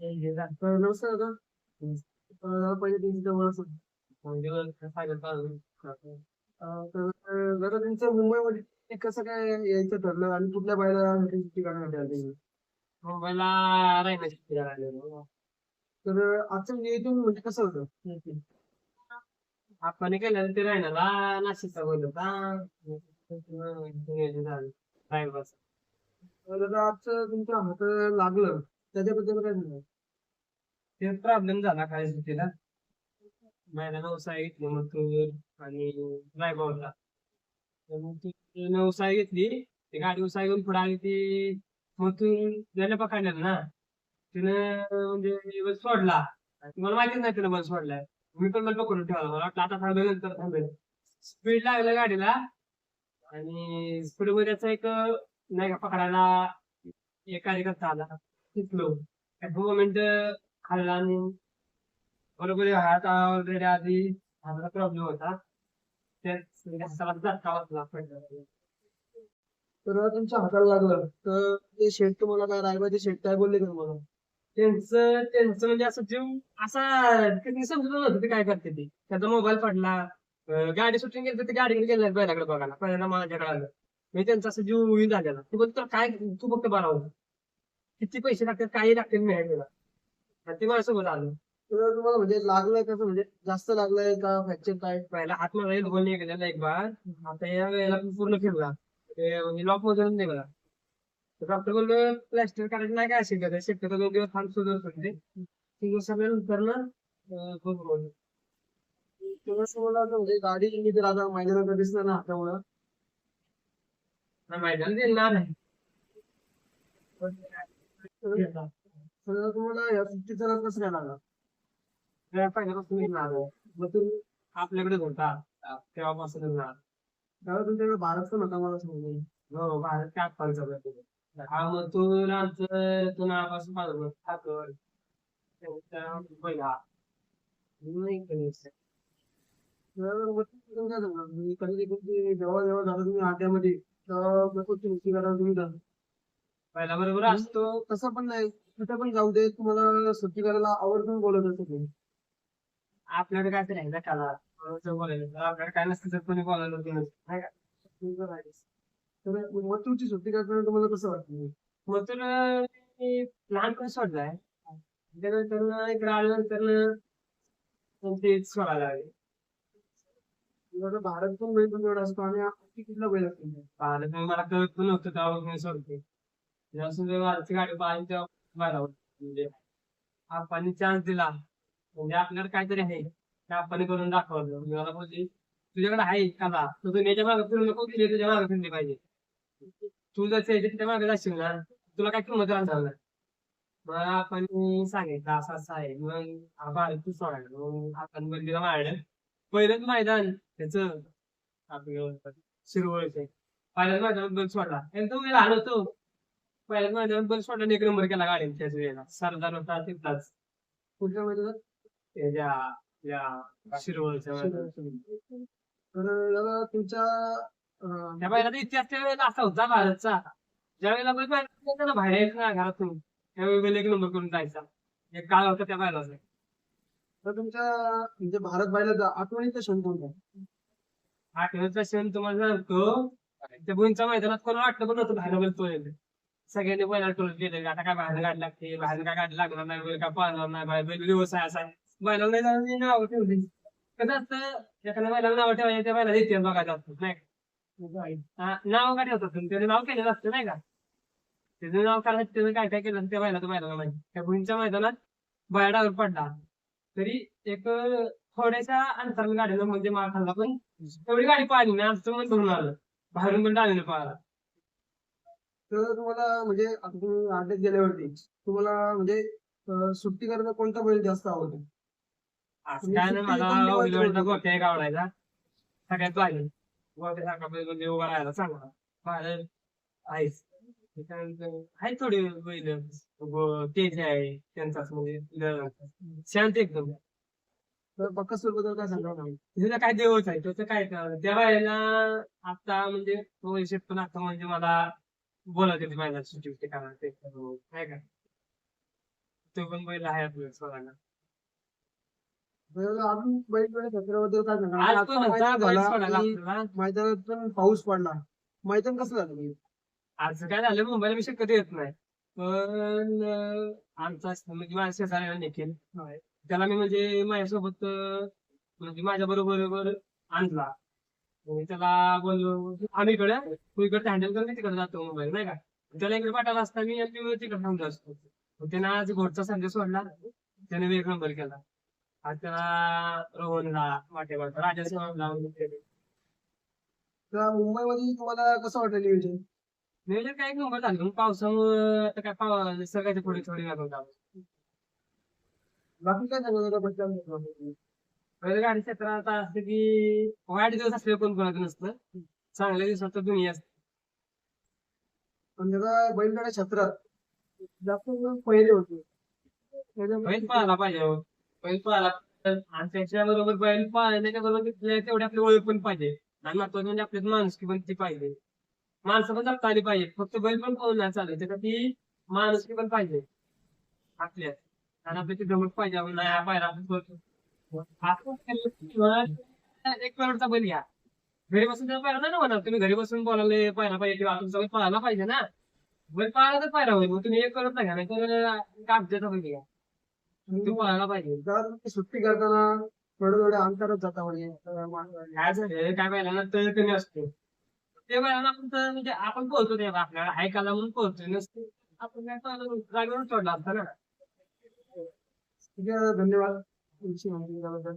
दादा तुमचं मुंबईमध्ये कसं काय यायचं ठरलं आणि कुठल्या बायला सुट्टी मुंबईला राहण्याची फिरायला तर आजचं नियोजन म्हणजे कसं होतं आपण केलं ते राहण्याला नाशिकचा बोललो का झालं तर आजचं तुमच्या हात लागलं त्याच्याबद्दल काय सांगा ते प्रॉब्लेम झाला काय सुट्टीला महिला व्यवसाय घेतली मग आणि ड्रायव्हर मग ती व्यवसाय घेतली. ती गाडी उसाई घेऊन पुढे आली ती मग तू त्याला ना तिनं म्हणजे बस सोडला. आणि मला माहितीच नाही तिला बस सोडलाय. मी पण मला पकडून ठेवला. मला वाटलं आता थांबेल नंतर थांबेल. स्पीड लागलं गाडीला. आणि स्पीडमध्ये एक नाही का पकडायला एक कार्यकर्ता आला. मोमेंट खाल्ला आणि बरोबर हात ऑलरेडी आधी हाताला प्रॉब्लेम होता. तर तुमच्या हाताला लागलं. तर ते शेठ तुम्हाला काय रायबाचे शेठ काय बोलले का तुम्हाला? त्यांचं त्यांचं म्हणजे असं जीव असा समजत नव्हतं ते काय करते ते. त्याचा मोबाईल पडला गाडी सुटून गेली तर ते गाडीकडे गेले पहिल्याकडे बघायला. पहिल्यांदा माझ्याकडे आलं. मी त्यांचा असं जीव झालेला तू बोलतो काय तू फक्त बरा होता किती पैसे लागतात काही लागतील मी तुला आणि ते माझ्यासोबत आलं तर तुम्हाला म्हणजे लागलंय कसं म्हणजे जास्त लागलंय का फ्रॅक्चर काय पहिला हात मला एक दोन गेलेला एक बार. आता या वेळेला पूर्ण फिरला. म्हणजे लॉक मधून निघाला तर डॉक्टर बोललो प्लॅस्टर काढायचं नाही काय शिकत शक्यतो दोन दिवस थांब सुधारत होते बोललो. तेव्हा तुम्हाला असं म्हणजे गाडी मी तर आता मैदानात दिसणार ना हातामुळं. नाही मैदान देणार नाही. तर तुम्हाला या सुट्टीचा रस कसं काय लागला तेव्हा पहिल्यापासून निघणार मग तुम्ही आपल्याकडेच होता तेव्हापासून त्यावेळेस तुमच्याकडे भारत पण होता मला समजून हो भारत काय हा मग तू आमचं तू नावापासून पाहिलं ठाकर त्यांचा पहिला. नाही कधी तर तुम्ही जेव्हा जेव्हा झालं तुम्ही आट्यामध्ये तेव्हा करायला तुम्ही. पहिला बरोबर असतो. तसं पण नाही. कुठं पण जाऊ दे. तुम्हाला सुट्टी करायला आवर्जून बोलत असतो तुम्ही आपल्याकडे काय तरी आहे बोलायला आपल्याकडे काय नसतं तर कोणी बोलायला होतं नाही का. तर मग तुमची सुट्टी करताना तुम्हाला कसं वाटतं? मग तर मी लहानपणी सोडलाय. त्यानंतर इकडे आल्यानंतर तेच सोडायला लागले. आता भारत पण बैल पण एवढा असतो आणि आपली कितीला बैल असतो पाहिलं तर मला कळत पण नव्हतं मी सोडते. जेव्हा भारतची गाडी पाहिली तेव्हा बरा होतं म्हणजे आपण चान्स दिला. म्हणजे आपल्याकडे काहीतरी आहे. ते आपण करून दाखवलं. मी मला बोलली तुझ्याकडे आहे कला तर तू याच्या मागे फिरू नको की तुझ्या मागे फिरली पाहिजे. तू जर त्याच्यामागे जाशील ना तुला काय किंमत राहणार नाही. मग आपण सांगितलं असं असं आहे. मग हा तू सोडायला. मग आपण बंदीला मारलं. पहिलंच मैदान त्याच आपलं शिरवळचं पहिल्याच मैदान सोडला. आणि तो मी लहान होतो. पहिल्याच मैदानात बल सोडला आणि एक नंबर केला गाडीने त्याच वेळेला. सरदार होता तिथलाच. कुठल्या मैदानात त्याच्या या शिरवळच्या मैदानात. तर दादा तुमच्या अं, त्या बैलाचा इतिहास त्या वेळेला असा होता भारतचा. ज्या वेळेला बैल बाहेर ना बाहेर यायचं ना घरातून त्यावेळी बैल एक नंबर करून जायचा. एक काळ होता त्या बैलाचा तर तुमच्या म्हणजे भारत बायला आठवणीचा क्षण कोणता? आठवड्याचा क्षण तुम्हाला सांगतो. त्या बुंचा मैदानात कोणाला वाटलं पण नव्हतं बाहेर बैल पळेल सगळ्यांनी बैलाला टोल केलं आता काय बाहेर गाडी लागते? बाहेर काय गाडी लागणार नाही? बैल काय पाहणार नाही? बाहेर बैल व्यवसाय असा. बैलाला नाही जाणार नाव ठेवली. कसं असतं? एखाद्या बैलाला नाव ठेवायचं त्या बैलाला इतिहास बघायचा असतो नाही का? नाव काय ठेवतात त्याने नाव केलेलं असतं नाही का? त्याचं नाव काय त्यानं काय काय केलं त्या बैलाचं बैलाला माहिती त्या भुईंच्या मैदानात बैलावर पडला. तरी एक थोड्याशा अंतराने गाडीला म्हणजे मार खाल्ला पण तेवढी गाडी पाहिली ना असं म्हणून आलं. बाहेरून पण डावीने पाहिला तर तुम्हाला म्हणजे आठ्यात गेल्यावरती तुम्हाला म्हणजे सुट्टी करायला कोणता बैल जास्त आवडतो? काय नाही मला? गोट्या एक आवडायचा. सगळ्यात गोट्या सारखा बैल म्हणजे उभा राहायला चांगला आहेच. आहे थोडे बैल. तेज आहे त्यांचाच म्हणजे शांत एकदम. बद्दल काय सांगा काय देवच आहे त्याचं काय करावं? त्या बायला आता म्हणजे तो हिशेब पण आता म्हणजे मला होती माझ्या सुट्टी करा ते करू, नाही का? तो पण बैल आहे आपल्याला सोडायला तर अजून बैलगाड्या क्षेत्राबद्दल काय सांगा आज पण होता बैल सोडायला आणि आपल्याला मैदानात पण पाऊस पडला. मैदान कसं झालं म्हणजे? आज काय झालं मुंबईला मी शक्यतो येत नाही. पण अं, आमचा म्हणजे माझ्या शेजाऱ्याला निखिल. त्याला मी म्हणजे माझ्यासोबत अं, म्हणजे माझ्या बरोबर आणला. आणि त्याला बोललो आम्ही इकडे तू इकडे हँडल कर मी तिकडे जातो मोबाईल नाही का? त्याला इकडे पाठवला असता मी आणि तिकडे थांबलो असतो. त्यानं आज घोडचा संदेश सोडला. त्याने वेग नंबर केला. आज त्याला रोहनला वाटेवर राजा तर मुंबईमध्ये तुम्हाला कसं वाटलं नियोजन? नियोजन काय नंबर झालं. पावसामुळे आता काय पाव निसर्गाची थोडी थोडी लागून बाकी काय नका बद्दल पहिले गाडी क्षेत्रात आता असतं की वाईट दिवस असले कोण कोणाचं नसतं. चांगल्या दिवसात तर दुनिया असते. पण त्याचा बैलगाड्या क्षेत्रात जास्त करून पहिले होते. बैल पाहायला पाहिजे हो. बैल पाहायला पाहिजे. आणि त्याच्याबरोबर बैल पाहण्याच्या बरोबर तिथल्या तेवढी आपली ओळख पण पाहिजे. आणि महत्वाचं म्हणजे आपली माणुसकी पण ती पाहिजे. माणसं पण जपता आली पाहिजे फक्त बैल पण पाहून नाही चालेल त्यासाठी माणुसकी पण पाहिजे. आपल्यात. आणि आपली ती जमत पाहिजे. आपण नाही हा पायरा आपण करतो एक करोडचा बैल घ्या घरी बसून त्याला पायरा नाही ना म्हणा तुम्ही घरी बसून बोलायला पाहायला पाहिजे किंवा तुमचा बैल पाहायला पाहिजे ना बैल पाहायला तर पायरा होईल मग तुम्ही एक करोड घ्या नाही तर कागदाचा बैल घ्या तू पाहायला पाहिजे जर सुट्टी करताना थोडं थोडं अंतरात जाता म्हणजे काय झालं ना तर कमी असतो ते बैलांना आपण तर म्हणजे आपण पोहोचतो ते आपल्याला ऐकायला म्हणून पोहोचतो नसते आपण काय पाहिलं जागेवर चढला असता ना ठीक आहे धन्यवाद. तुमची माहिती दिल्याबद्दल